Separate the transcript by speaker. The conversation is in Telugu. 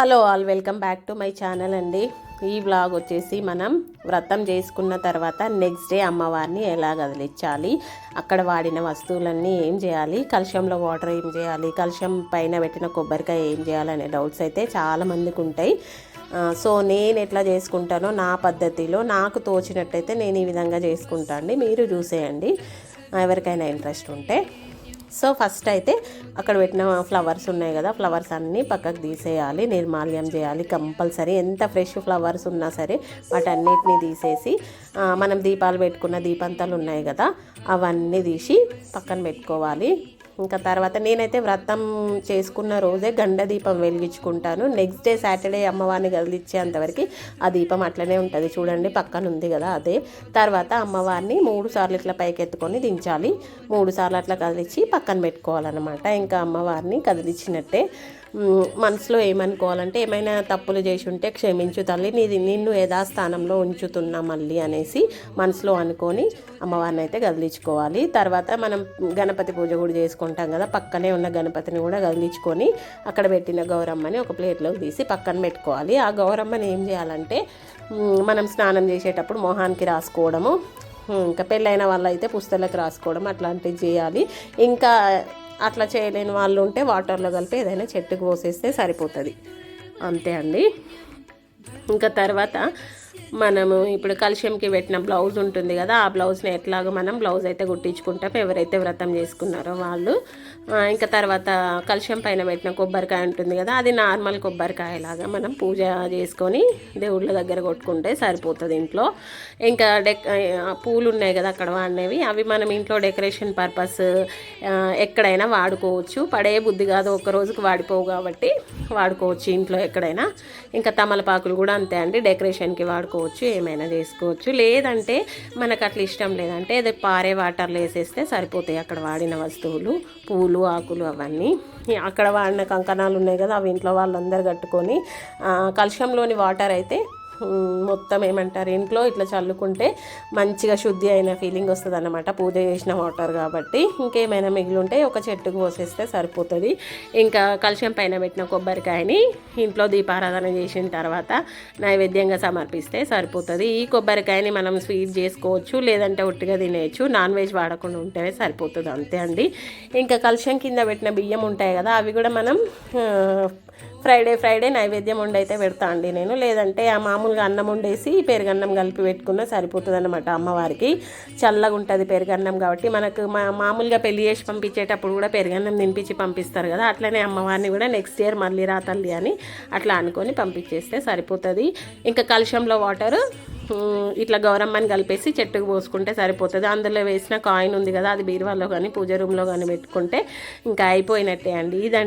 Speaker 1: Hello all welcome back to my channel అండి. ఈ వ్లాగ్ వచ్చేసి మనం వ్రతం చేసుకున్న తర్వాత నెక్స్ట్ డే అమ్మవారిని ఎలా కదిలించాలి అక్కడ వాడిన వస్తువులన్నీ ఏం చేయాలి కలుషంలో వాటర్ ఏం చేయాలి కలుషం పైన పెట్టిన కొబ్బరికాయ ఏం చేయాలనే డౌట్స్ అయితే చాలా మందికి ఉంటాయి. సో నేను ఎట్లా చేసుకుంటానో నా పద్ధతిలో నాకు తోచినట్టయితే నేను ఈ విధంగా చేసుకుంటా అండి. మీరు చూసేయండి. ఎవరికైనా ఇంట్రెస్ట్ ఉంటే. సో ఫస్ట్ అయితే అక్కడ పెట్టిన ఫ్లవర్స్ ఉన్నాయి కదా ఫ్లవర్స్ అన్నీ పక్కకు తీసేయాలి నిర్మాల్యం చేయాలి కంపల్సరీ. ఎంత ఫ్రెష్ ఫ్లవర్స్ ఉన్నా సరే వాటన్నిటిని తీసేసి మనం దీపాలు పెట్టుకున్న దీపంతాలు ఉన్నాయి కదా అవన్నీ తీసి పక్కన పెట్టుకోవాలి. ఇంకా తర్వాత నేనైతే వ్రతం చేసుకున్న రోజే గండ దీపం వెలిగించుకుంటాను. నెక్స్ట్ డే సాటర్డే అమ్మవారిని కదిలిచ్చేంతవరకు ఆ దీపం అట్లనే ఉంటుంది. చూడండి పక్కన ఉంది కదా అదే. తర్వాత అమ్మవారిని మూడు సార్లు ఇట్లా పైకి ఎత్తుకొని దించాలి. మూడు సార్లు అట్లా కదిలిచ్చి పక్కన పెట్టుకోవాలన్నమాట. ఇంకా అమ్మవారిని కదిలిచ్చినట్టే మనసులో ఏమనుకోవాలంటే ఏమైనా తప్పులు చేసి ఉంటే క్షమించు తల్లి నీది నిన్ను యథాస్థానంలో ఉంచుతున్నా మళ్ళీ అనేసి మనసులో అనుకొని అమ్మవారిని అయితే కదిలించుకోవాలి. తర్వాత మనం గణపతి పూజ కూడా చేసుకుంటాం కదా పక్కనే ఉన్న గణపతిని కూడా కదిలించుకొని అక్కడ పెట్టిన గౌరమ్మని ఒక ప్లేట్లోకి తీసి పక్కన పెట్టుకోవాలి. ఆ గౌరమ్మని ఏం చేయాలంటే మనం స్నానం చేసేటప్పుడు మొహానికి రాసుకోవడము ఇంకా పెళ్ళైన వాళ్ళు అయితే పుస్తలకు రాసుకోవడం అట్లాంటివి చేయాలి. ఇంకా అట్లా చేయలేని వాళ్ళు ఉంటే వాటర్లో కలిపి ఏదైనా చెట్టుకు పోసేస్తే సరిపోతుంది. అంతే అండి. ఇంకా తర్వాత మనము ఇప్పుడు కలిషంకి పెట్టిన బ్లౌజ్ ఉంటుంది కదా ఆ బ్లౌజ్ని ఎట్లాగో మనం బ్లౌజ్ అయితే కుట్టించుకుంటాం. ఎవరైతే వ్రతం చేసుకున్నారో వాళ్ళు. ఇంకా తర్వాత కలిషం పైన పెట్టిన కొబ్బరికాయ ఉంటుంది కదా అది నార్మల్ కొబ్బరికాయలాగా మనం పూజ చేసుకొని దేవుళ్ళ దగ్గర కొట్టుకుంటే సరిపోతుంది ఇంట్లో. ఇంకా డెక్ పూలు ఉన్నాయి కదా అక్కడ వాడినవి అవి మనం ఇంట్లో డెకరేషన్ పర్పస్ ఎక్కడైనా వాడుకోవచ్చు. పడే బుద్ధి కాదు ఒక రోజుకి వాడిపోవు కాబట్టి వాడుకోవచ్చు ఇంట్లో ఎక్కడైనా. ఇంకా తమలపాకులు కూడా అంతే అండి. డెకరేషన్కి వాడుకోవచ్చు ఏమైనా చేసుకోవచ్చు. లేదంటే మనకు అట్లా ఇష్టం లేదంటే అదే పారే వాటర్లో వేసేస్తే సరిపోతాయి అక్కడ వాడిన వస్తువులు పూలు ఆకులు అవన్నీ. అక్కడ వాడిన కంకణాలు ఉన్నాయి కదా అవి ఇంట్లో వాళ్ళందరూ కట్టుకొని కలుషంలోని వాటర్ అయితే మొత్తం ఏమంటారు ఇంట్లో ఇట్లా చల్లుకుంటే మంచిగా శుద్ధి అయిన ఫీలింగ్ వస్తుంది అన్నమాట పూజ చేసిన వాటర్ కాబట్టి. ఇంకేమైనా మిగిలి ఉంటే ఒక చెట్టుకు పోసేస్తే సరిపోతుంది. ఇంకా కలుషం పైన పెట్టిన కొబ్బరికాయని ఇంట్లో దీపారాధన చేసిన తర్వాత నైవేద్యంగా సమర్పిస్తే సరిపోతుంది. ఈ కొబ్బరికాయని మనం స్వీట్ చేసుకోవచ్చు లేదంటే ఒట్టిగా తినేయచ్చు. నాన్ వెజ్ వాడకుండా ఉంటేనే సరిపోతుంది అంతే అండి. ఇంకా కలుషం కింద పెట్టిన బియ్యం ఉంటాయి కదా అవి కూడా మనం ఫ్రైడే ఫ్రైడే నైవేద్యం వండైతే పెడతా అండి నేను. లేదంటే ఆ మామూలుగా అన్నం వండేసి పెరుగన్నం కలిపి పెట్టుకున్న సరిపోతుంది అనమాట అమ్మవారికి. చల్లగా ఉంటుంది పెరుగన్నం కాబట్టి మనకు మా మామూలుగా పెళ్ళి చేసి పంపించేటప్పుడు కూడా పెరుగన్నం తినిపించి పంపిస్తారు కదా అట్లనే అమ్మవారిని కూడా నెక్స్ట్ ఇయర్ మళ్ళీ రాతల్లి అని అట్లా అనుకొని పంపించేస్తే సరిపోతుంది. ఇంకా కలుషంలో వాటర్ ఇట్లా గౌరమ్మని కలిపేసి చెట్టుకు పోసుకుంటే సరిపోతుంది. అందులో వేసిన కాయిన్ ఉంది కదా అది బీరువాలో కానీ పూజ రూమ్లో కానీ పెట్టుకుంటే ఇంకా అయిపోయినట్టే అండి. ఇదండి.